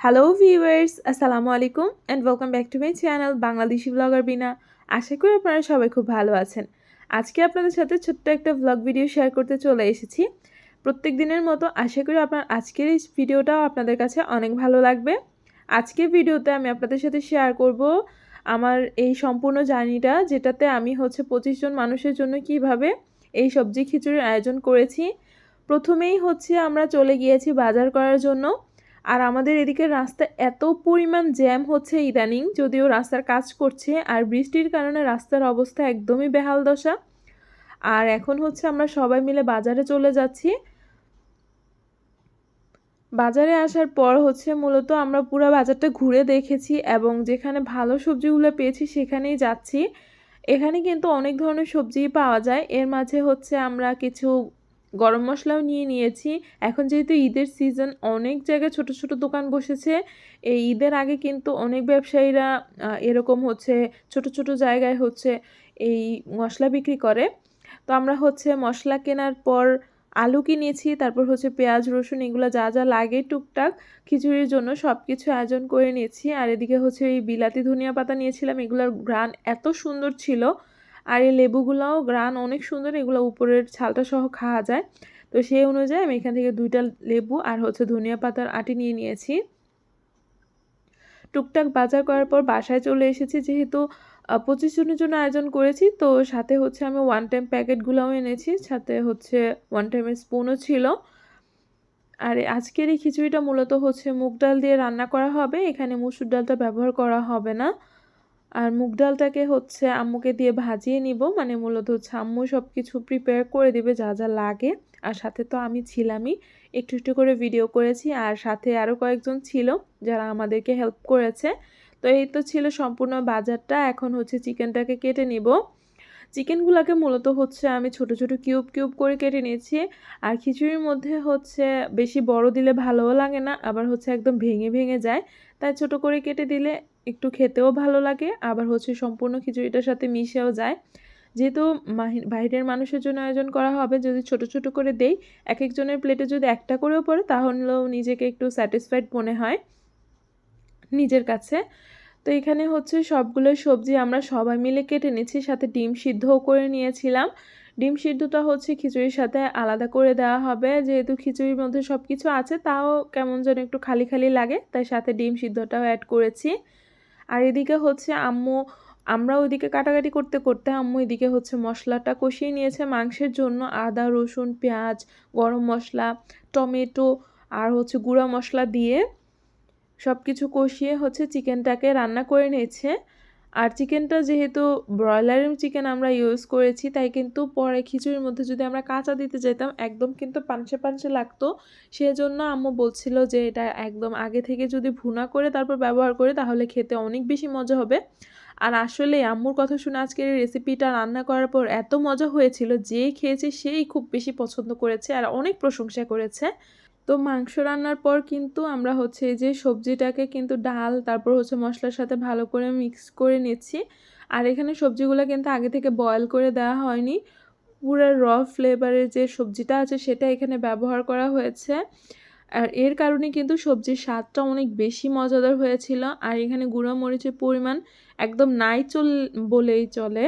Hello viewers আসসালামু আলাইকুম and welcome back to my channel Bangladeshi blogger Bina আশা করি আপনারা সবাই খুব ভালো আছেন। আজকে আপনাদের সাথে ছোট্ট একটা ব্লগ ভিডিও শেয়ার করতে চলে এসেছি। প্রত্যেক দিনের মতো আশা করি আপনার আজকের এই ভিডিওটাও আপনাদের কাছে অনেক ভালো লাগবে। আজকের ভিডিওতে আমি আপনাদের সাথে শেয়ার করব আমার এই সম্পূর্ণ জার্নিটা যেটাতে আমি হচ্ছে পঁচিশ জন মানুষের জন্য কীভাবে এই সবজি খিচুড়ির আয়োজন করেছি। প্রথমেই হচ্ছে আমরা চলে গিয়েছি বাজার করার জন্য। আর আমাদের এদিকে রাস্তা এত পরিমাণ জ্যাম হচ্ছে ইদানিং, যদিও রাস্তার কাজ করছে আর বৃষ্টির কারণে রাস্তার অবস্থা একদমই বেহাল দশা। আর এখন হচ্ছে আমরা সবাই মিলে বাজারে চলে যাচ্ছি। বাজারে আসার পর হচ্ছে মূলত আমরা পুরো বাজারটা ঘুরে দেখেছি এবং যেখানে ভালো সবজিগুলো পেয়েছি সেখানেই যাচ্ছি। এখানে কিন্তু অনেক ধরনের সবজি পাওয়া যায়। এর মাঝে হচ্ছে আমরা কিছু গরম মশলাও নিয়ে নিয়েছি। এখন যেহেতু ঈদের সিজন অনেক জায়গায় ছোট ছোট দোকান বসেছে। এই ঈদের আগে কিন্তু অনেক ব্যবসায়ীরা এরকম হচ্ছে, ছোট ছোট জায়গায় হচ্ছে এই মশলা বিক্রি করে। তো আমরা হচ্ছে মশলা কেনার পর আলু কিনেছি, তারপর হচ্ছে পেঁয়াজ, রসুন, এগুলো যা যা লাগে টুকটাক খিচুড়ির জন্য সব কিছু আয়োজন করে নিয়েছি। আর এদিকে হচ্ছে এই বিলাতি ধনিয়া পাতা নিয়েছিলাম, এগুলোর গ্রান এত সুন্দর ছিল। আর এই লেবুগুলাও গ্রান অনেক সুন্দর, এগুলো উপরের ছালটা সহ খাওয়া যায়। তো সেই অনুযায়ী আমি এখান থেকে দুইটা লেবু আর হচ্ছে ধনিয়া পাতার আটি নিয়ে নিয়েছি। টুকটাক বাজার করার পর বাসায় চলে এসেছি, যেহেতু পঁচিশ জনের জন্য আয়োজন করেছি। তো সাথে হচ্ছে আমি ওয়ান টাইম প্যাকেটগুলোও এনেছি, সাথে হচ্ছে ওয়ান টাইমের স্পুনও ছিল। আর আজকের এই খিচুড়িটা মূলত হচ্ছে মুগ ডাল দিয়ে রান্না করা হবে, এখানে মুসুর ডালটা ব্যবহার করা হবে না। আর মুগ ডালটাকে হচ্ছে আম্মুকে দিয়ে ভাজিয়ে নিব। মানে মূলত হচ্ছে আম্মু সব কিছু প্রিপেয়ার করে দিবে যা যা লাগে। আর সাথে তো আমি ছিলামই। একটু একটু করে ভিডিও করেছি। আর সাথে আরও কয়েকজন ছিল যারা আমাদেরকে হেল্প করেছে। তো এই তো ছিল সম্পূর্ণ বাজারটা। এখন হচ্ছে চিকেনটাকে কেটে নিব। চিকেনগুলোকে মূলত হচ্ছে আমি ছোট ছোট কিউব কিউব করে কেটে নিয়েছি। আর খিচুড়ির মধ্যে হচ্ছে বেশি বড় দিলে ভালোও লাগে না। আবার হচ্ছে একদম ভেঙে ভেঙে যায়। তাই ছোট করে কেটে দিলে একটু খেতেও ভালো লাগে, আবার হচ্ছে সম্পূর্ণ খিচুড়িটার সাথে মিশেও যায়। যেহেতু বাইরের মানুষের জন্য আয়োজন করা হবে, যদি ছোট ছোট করে দেই এক একজনের প্লেটে যদি একটা করেও পড়ে, তাহলেও নিজেকে একটু স্যাটিসফাইড মনে হয় নিজের কাছে। তো এখানে হচ্ছে সবগুলো সবজি আমরা সবাই মিলে কেটে নিচ্ছি, সাথে ডিম সিদ্ধও করে নিয়েছিলাম। ডিম সিদ্ধটা হচ্ছে খিচুড়ির সাথে আলাদা করে দেওয়া হবে, যেহেতু খিচুড়ির মধ্যে সব কিছু আছে, তাও কেমন যেন একটু খালি খালি লাগে, তাই সাথে ডিম সিদ্ধটাও অ্যাড করেছি। আর এদিকে হচ্ছে আম্মু আমরা ওইদিকে কাটাকাটি করতে করতে আম্মু এদিকে হচ্ছে মশলাটা কষিয়ে নিয়েছে মাংসের জন্য আদা, রসুন, পেঁয়াজ, গরম মশলা, টমেটো আর হচ্ছে গুঁড়া মশলা দিয়ে সব কিছু কষিয়ে হচ্ছে চিকেনটাকে রান্না করে নিয়েছে। আর চিকেনটা যেহেতু ব্রয়লারের চিকেন আমরা ইউজ করেছি, তাই কিন্তু পরে খিচুড়ির মধ্যে যদি আমরা কাঁচা দিতে যেতাম, একদম কিন্তু পাঞ্চে পাঞ্চে লাগতো। সেজন্য আম্মু বলছিল যে এটা একদম আগে থেকে যদি ভুনা করে তারপর ব্যবহার করে, তাহলে খেতে অনেক বেশি মজা হবে। আর আসলে আম্মুর কথা শুনে আজকের এই রেসিপিটা রান্না করার পর এত মজা হয়েছিল, যে খেয়েছে সেই খুব বেশি পছন্দ করেছে আর অনেক প্রশংসা করেছে। তো মাংস রান্নার পর কিন্তু আমরা হচ্ছে এই যে সবজিটাকে কিন্তু ডাল, তারপর হচ্ছে মশলার সাথে ভালো করে মিক্স করে নিচ্ছি। আর এখানে সবজিগুলো কিন্তু আগে থেকে বয়েল করে দেওয়া হয়নি। পুরো র ফ্লেভারের যে সবজিটা আছে সেটা এখানে ব্যবহার করা হয়েছে। আর এর কারণে কিন্তু সবজির স্বাদটা অনেক বেশি মজাদার হয়েছিল। আর এখানে গুঁড়ো মরিচের পরিমাণ একদম নাই চল, বলেই চলে।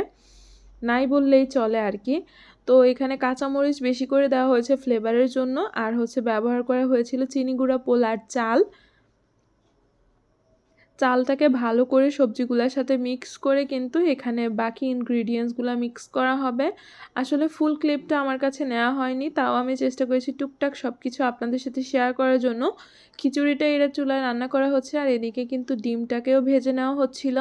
নাই বললেই চলে আর কি। তো এখানে কাঁচামরিচ বেশি করে দেওয়া হয়েছে ফ্লেভারের জন্য। আর হচ্ছে ব্যবহার করা হয়েছিল চিনি গুঁড়া, পোলার চাল। চালটাকে ভালো করে সবজিগুলোর সাথে মিক্স করে কিন্তু এখানে বাকি ইনগ্রিডিয়েন্টসগুলো মিক্স করা হবে। আসলে ফুল ক্লিপটা আমার কাছে নেওয়া হয়নি, তাও আমি চেষ্টা করেছি টুকটাক সব কিছু আপনাদের সাথে শেয়ার করার জন্য। খিচুড়িটা এরা চুলায় রান্না করা হচ্ছে আর এদিকে কিন্তু ডিমটাকেও ভেজে নেওয়া হচ্ছিল।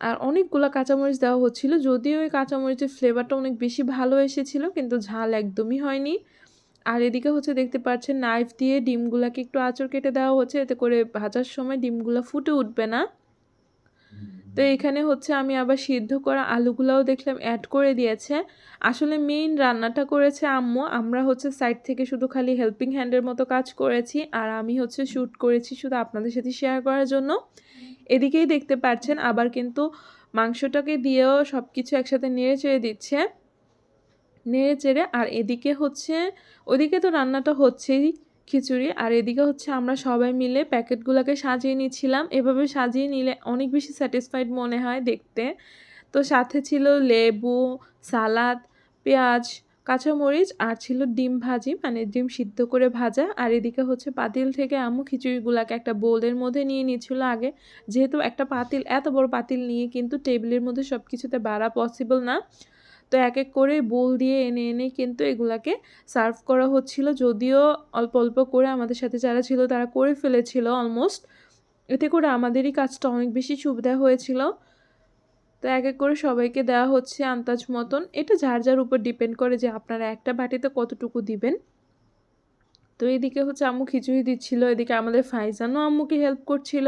আর অনেকগুলো কাঁচামরিচ দেওয়া হচ্ছিল। যদিও ওই কাঁচামরিচের ফ্লেভারটা অনেক বেশি ভালো এসেছিল কিন্তু ঝাল একদমই হয়নি। আর এদিকে হচ্ছে দেখতে পাচ্ছেন নাইফ দিয়ে ডিমগুলাকে একটু আঁচড় কেটে দেওয়া হচ্ছে এতে করে ভাজার সময় ডিমগুলো ফুটে উঠবে না। তো এখানে হচ্ছে আমি আবার সিদ্ধ করা আলুগুলাও দেখলাম অ্যাড করে দিয়েছে। আসলে মেইন রান্নাটা করেছে আম্মু আমরা হচ্ছে সাইড থেকে শুধু খালি হেল্পিং হ্যান্ডের মতো কাজ করেছি আর আমি হচ্ছে শ্যুট করেছি শুধু আপনাদের সাথে শেয়ার করার জন্য। এদিকেই দেখতে পাচ্ছেন আবার কিন্তু মাংসটাকে দিয়েও সব কিছু একসাথে নেড়ে চেড়ে দিচ্ছে। নেড়ে চেড়ে, আর এদিকে হচ্ছে, ওদিকে তো রান্নাটা হচ্ছেই খিচুড়ি, আর এদিকে হচ্ছে আমরা সবাই মিলে প্যাকেটগুলোকে সাজিয়ে নিচ্ছিলাম। এভাবে সাজিয়ে নিলে অনেক বেশি স্যাটিসফাইড মনে হয় দেখতে। তো সাথে ছিল লেবু, সালাদ, পেঁয়াজ কাঁচামরিচ আর ছিল ডিম ভাজি মানে ডিম সিদ্ধ করে ভাজা। আর এদিকে হচ্ছে পাতিল থেকে আম্মু খিচুড়িগুলাকে একটা বোলের মধ্যে নিয়ে নিচ্ছিল আগে। যেহেতু একটা পাতিল, এত বড় পাতিল নিয়ে কিন্তু টেবিলের মধ্যে সব কিছুতে বাড়া পসিবল না। তো এক এক করে বোল দিয়ে এনে এনে কিন্তু এগুলাকে সার্ভ করা হচ্ছিল। যদিও অল্প অল্প করে আমাদের সাথে যারা ছিল তারা করে ফেলেছিল অলমোস্ট এতে করে আমাদেরই কাজটা অনেক বেশি সুবিধা হয়েছিল। তো এক এক করে সবাইকে দেওয়া হচ্ছে আন্দাজ মতন। এটা যার যার উপর ডিপেন্ড করে যে আপনারা একটা বাটিতে কতটুকু দিবেন। তো এদিকে হচ্ছে আম্মু খিচুড়ি দিচ্ছিল, এদিকে আমাদের ফাইজানও আম্মুকে হেল্প করছিল।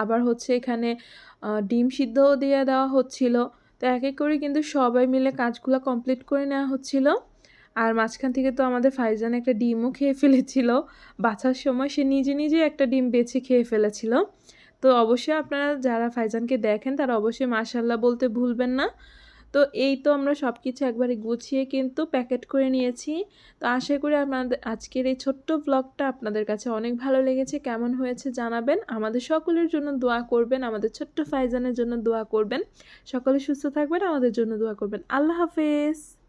আবার হচ্ছে এখানে ডিম সিদ্ধও দিয়ে দেওয়া হচ্ছিল। তো এক এক করে কিন্তু সবাই মিলে কাজগুলো কমপ্লিট করে নেওয়া হচ্ছিল। আর মাঝখান থেকে তো আমাদের ফাইজান একটা ডিমও খেয়ে ফেলেছিল। বাছার সময় সে নিজে নিজে একটা ডিম বেছে খেয়ে ফেলেছিল। তো অবশ্যই আপনারা যারা ফাইজানকে দেখেন, তারা অবশ্যই মাশাল্লাহ বলতে ভুলবেন না। তো এই তো আমরা সব কিছু একবারে গুছিয়ে কিন্তু প্যাকেট করে নিয়েছি। তো আশা করি আপনাদের আজকের এই ছোট্ট ব্লগটা আপনাদের কাছে অনেক ভালো লেগেছে। কেমন হয়েছে জানাবেন। আমাদের সকলের জন্য দোয়া করবেন, আমাদের ছোট্ট ফাইজানের জন্য দোয়া করবেন। সকলে সুস্থ থাকবেন, আমাদের জন্য দোয়া করবেন। আল্লাহ হাফেজ।